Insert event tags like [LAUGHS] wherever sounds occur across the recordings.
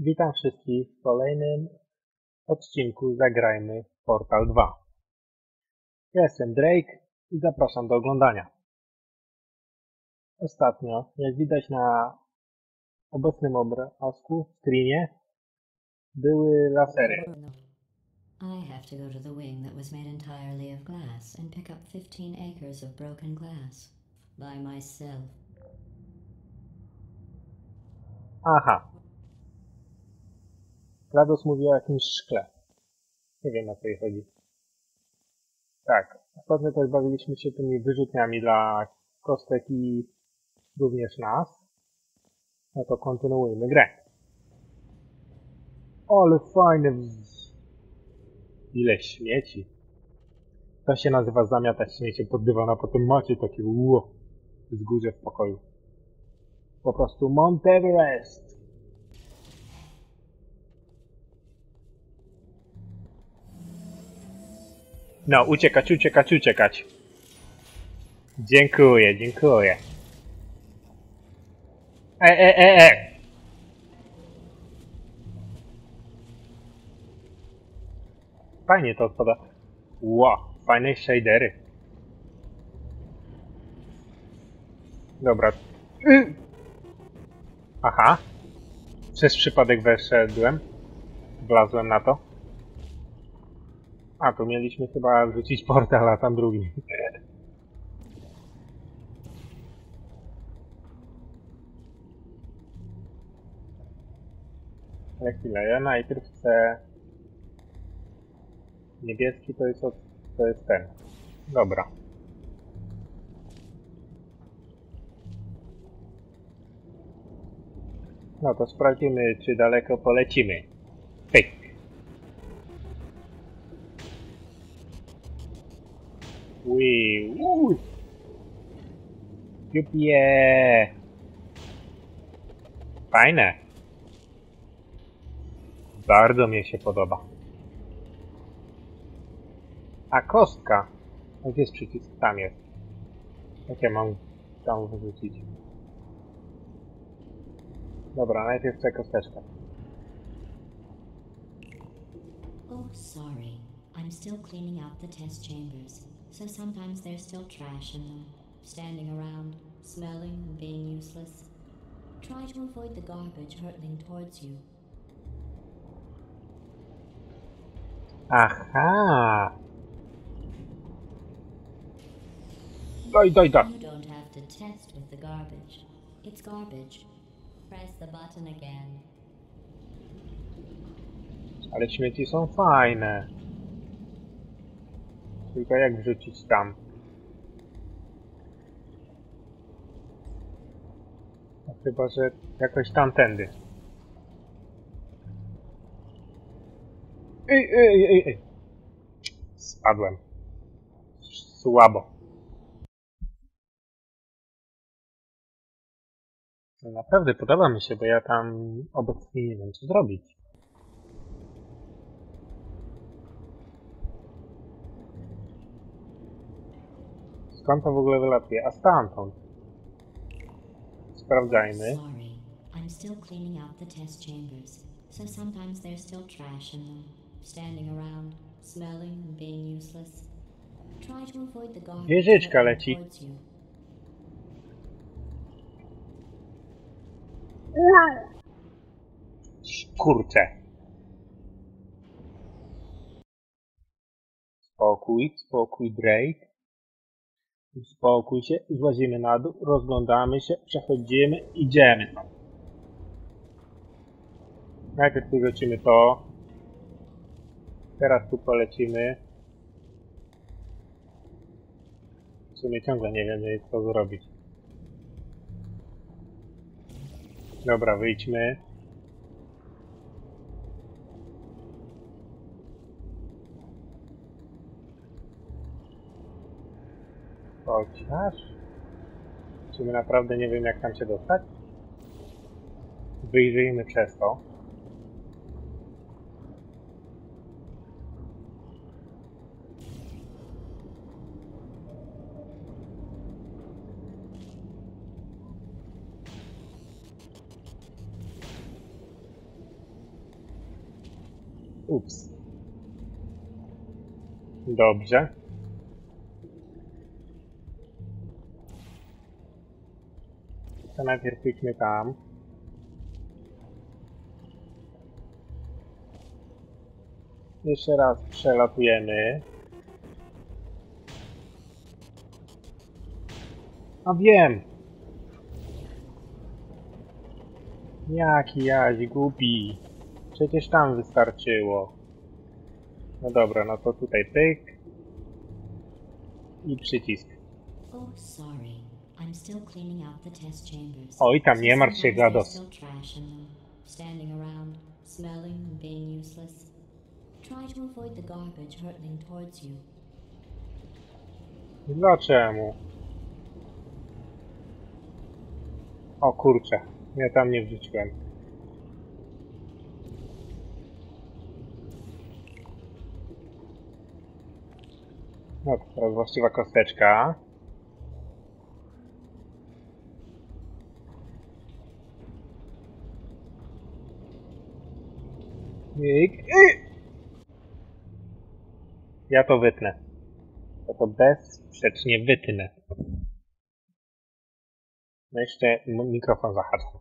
Witam wszystkich w kolejnym odcinku Zagrajmy w Portal 2. Ja jestem Drake i zapraszam do oglądania. Ostatnio, jak widać na obecnym obrazku, screenie, były lasery. I have to go to the wing that was made entirely of glass and pick up 15 acres of broken glass by myself. Aha. GLaDOS mówi o jakimś szkle. Nie wiem o co jej chodzi. Tak. Ostatnio też bawiliśmy się tymi wyrzutniami dla kostek i również nas. No to kontynuujmy grę. Ale fajne wz... Ile śmieci. To się nazywa zamiatać śmiecie pod dywan, a potem macie takie ło wzgórze w pokoju. Po prostu Mount Everest. No, uciekać, uciekać, uciekać. Dziękuję, dziękuję. E, e, e, e. Fajnie to odpada. Ło, fajne shadery. Dobra. Y. Aha. Przez przypadek weszedłem. Wlazłem na to. A, tu mieliśmy chyba wrzucić portal, a tam drugi. [LAUGHS] Ale chwilę, ja najpierw chcę... Niebieski to jest, od... to jest ten. Dobra. No to sprawdzimy, czy daleko polecimy. Pyk. Ui, ui. Jupie. Fajne. Bardzo mi się podoba. A kostka. Gdzie jest przycisk? Tam jest. Jak ja mam tam wyrzucić? Dobra, najpierw chcę kosteczkę. Oh, sorry. I'm still cleaning out the test chambers, so sometimes there's still trash in them, standing around, smelling and being useless. Try to avoid the garbage hurtling towards you. Aha! Daj, daj, daj. You don't have to test with the garbage. It's garbage. Press the button again. Ale śmieci są fajne. Tylko jak wrzucić tam? No, chyba, że jakoś tamtędy. Ej, ej, ej, ej. Spadłem. Słabo. Naprawdę podoba mi się, bo ja tam obecnie nie wiem co zrobić. To w ogóle wylatuje? A stamtąd. Sprawdzajmy. Sorry. I'm still cleaning out the test chambers, so sometimes there's still trash in them, standing around, smelling and being useless. Try to avoid the garbage Wieżyczka leci. Kurczę. Spokój, spokój, Drake. Uspokój się, złazimy na dół, rozglądamy się, przechodzimy, idziemy. Najpierw wyrzucimy to. Teraz tu polecimy. W sumie ciągle nie wiem, co zrobić. Dobra, wyjdźmy. Chociaż... Czy my naprawdę nie wiem, jak tam się dostać? Wyjrzyjmy przez to. Ups. Dobrze. Najpierw idźmy tam. Jeszcze raz przelatujemy. A wiem! Jaki jaś głupi. Przecież tam wystarczyło. No dobra, no to tutaj pyk. I przycisk. Oh, sorry. Oj, tam nie martw się, GLaDOS. standing around, smelling and being useless. Try to avoid the garbage hurtling towards you. Dlaczemu? O kurczę, ja tam nie wrzuciłem. No teraz właściwa kosteczka. Ja to wytnę. Ja to bezsprzecznie wytnę. No jeszcze mikrofon zahacza.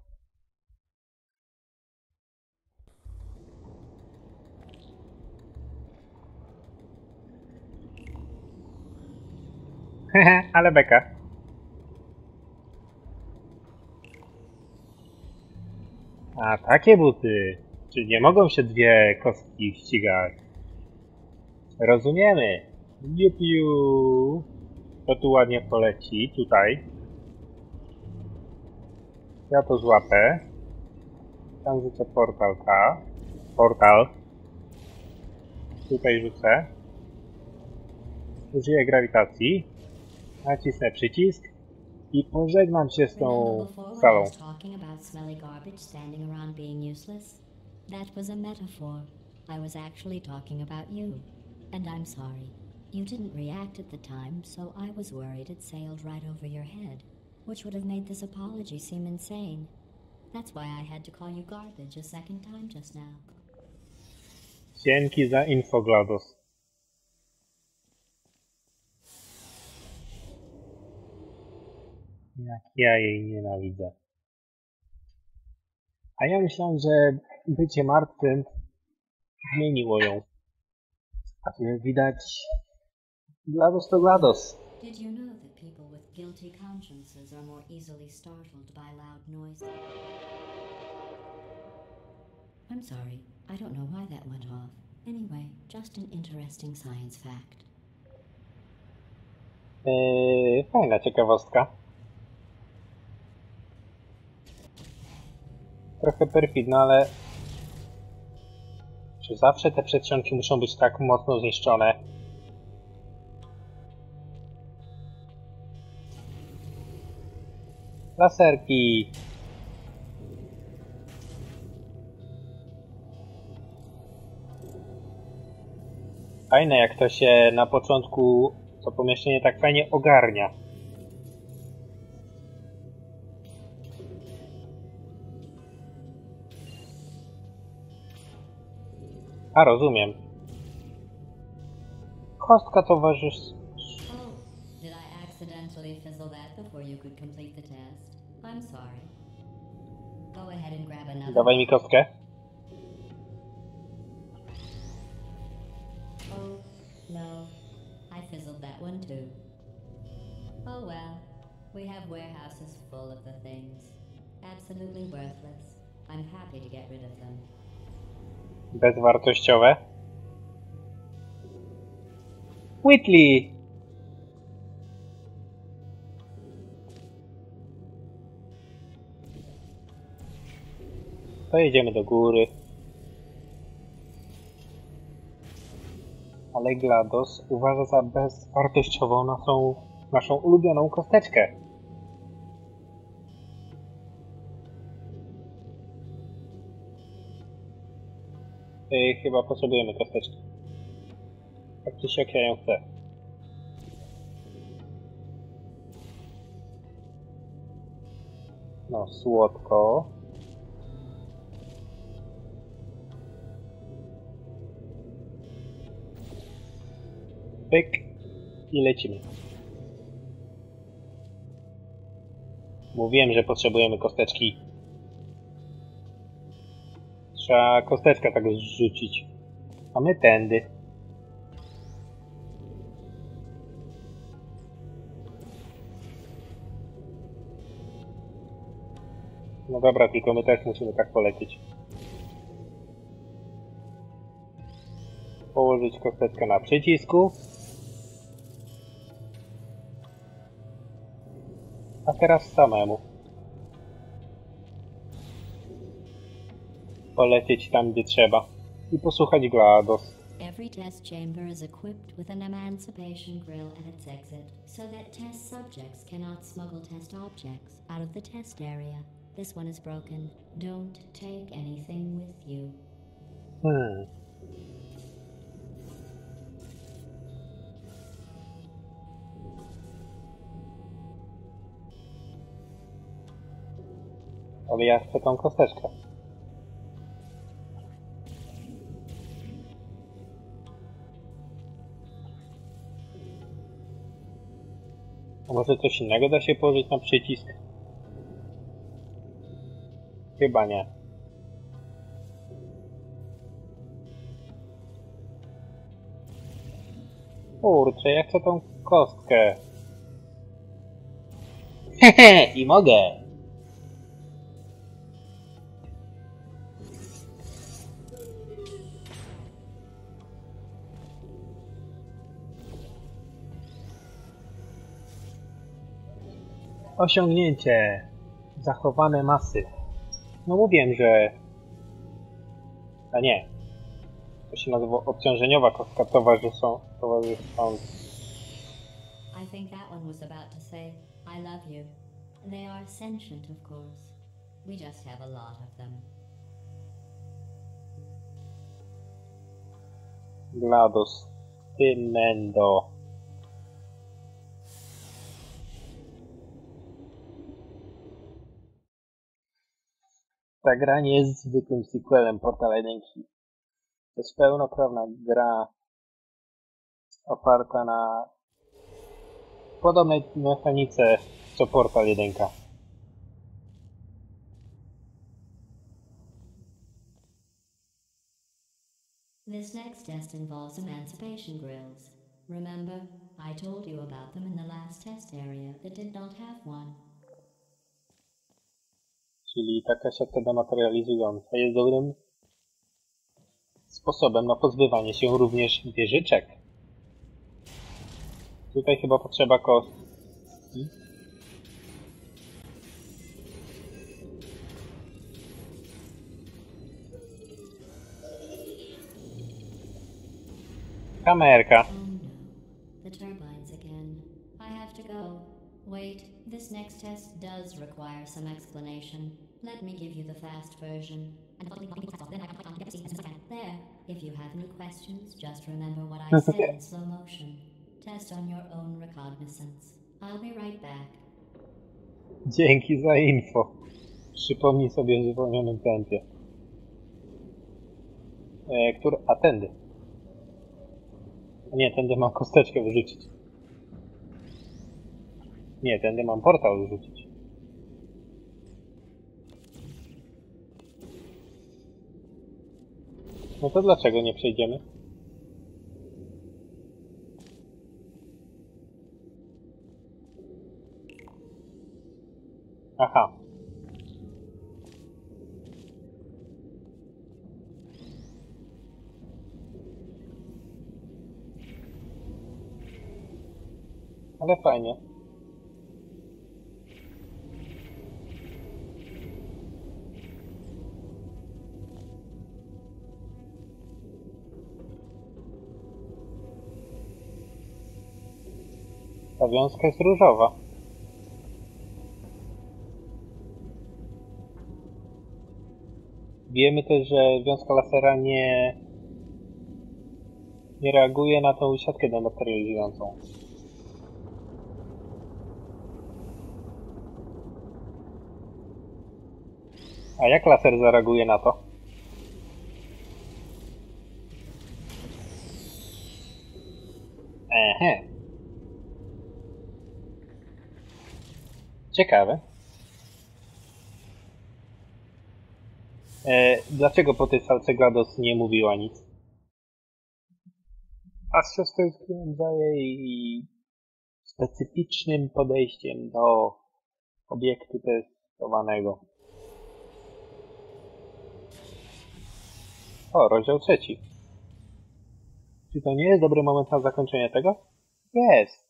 Hehe, [LAUGHS] ale beka. A, takie buty. Czy nie mogą się dwie kostki ścigać? Rozumiemy. Jupiu. To tu ładnie poleci, tutaj. Ja to złapę. Tam rzucę portalka. Portal. Tutaj rzucę. Użyję grawitacji. Nacisnę przycisk. I pożegnam się z tą salą. That was a metaphor. I was actually talking about you. And I'm sorry. You didn't react at the time, so I was worried it sailed right over your head, which would have made this apology seem insane. That's why I had to call you garbage a second time just now. Dzięki za info, GLaDOS. Jak ja jej nienawidzę. A ja myślałem, że bycie martwym zmieniło ją. A tu jak widać GLaDOS to GLaDOS. Did you know that people with guilty consciences are more easily startled by loud noises? I'm sorry, I don't know why that went off. Anyway, just an interesting science fact. Yy, fajna ciekawostka. Trochę perfidna, ale czy zawsze te przedsionki muszą być tak mocno zniszczone? Laserki! Fajne jak to się na początku to pomieszczenie tak fajnie ogarnia. A, rozumiem. Kostka towarzysz... Oh, did I accidentally fizzle that before you could complete the test? I'm sorry. Go ahead and grab another. Dawaj mi kostkę. Bezwartościowe. Whitley! To jedziemy do góry. Ale GLaDOS uważa za bezwartościową naszą, naszą ulubioną kosteczkę. więcej chyba potrzebujemy kosteczki. Faktycznie jak ja ją chcę. No, słodko. Pyk i lecimy. Mówiłem, że potrzebujemy kosteczki. Trzeba kosteczkę tak zrzucić. A my tędy. No dobra, tylko my też musimy tak polecieć. Położyć kosteczkę na przycisku. A teraz samemu. Polecieć tam, gdzie trzeba. I posłuchać GLaDOS. Every test chamber is equipped with an emancipation grill at its exit, so that test subjects cannot smuggle test objects out of the test area. This one is broken. Don't take anything with you. Hmm. Ale ja chcę tą kosteczkę. Może coś innego da się położyć na przycisk? Chyba nie. Kurczę, ja chcę tą kostkę. Hehe, [LAUGHS] i mogę. Osiągnięcie. Zachowane masy. No mówiłem, że... A nie. To się nazywa obciążeniowa kostka towarzyszą, towarzysząca. I think that one was about to say, I love you. They are sentient, of course. We just have a lot of them. GLaDOS. Ty mendo. Ta gra nie jest zwykłym sequelem Portal 1. To jest pełnoprawna gra oparta na podobnej mechanice co Portal 1. This next test involves emancipation grills. Remember, I told you about them in the last test area that did not have one. Czyli taka siatka dematerializująca jest dobrym sposobem na pozbywanie się również wieżyczek. Tutaj chyba potrzeba kostki. Kamerka. Wait, this next test does require some explanation. Let me give you the fast version. And then I can to see as I can. There. If you have any questions, just remember what I said in slow motion. Test on your own recognizance. I'll be right back. Dzięki za info. Przypomnij sobie w zwolnionym tempie. E, który... A tędy. Nie, tędy mam kosteczkę wyrzucić. Nie, tędy mam portal wyrzucić. No to dlaczego nie przejdziemy? Aha. Ale fajnie. Ta wiązka jest różowa. Wiemy też, że wiązka lasera nie, nie reaguje na tą siatkę dematerializującą. A jak laser zareaguje na to? Ehe. Ciekawe. E, dlaczego po tej salce GLaDOS nie mówiła nic? A z siostrzeńskim za jej specyficznym podejściem do obiektu testowanego. O, rozdział trzeci. Czy to nie jest dobry moment na zakończenie tego? Jest.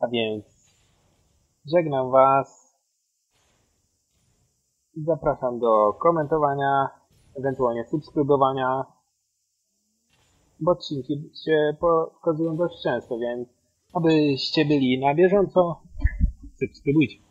A więc żegnam Was. i Zapraszam do komentowania, ewentualnie subskrybowania, bo odcinki się pokazują dość często, więc abyście byli na bieżąco, subskrybujcie.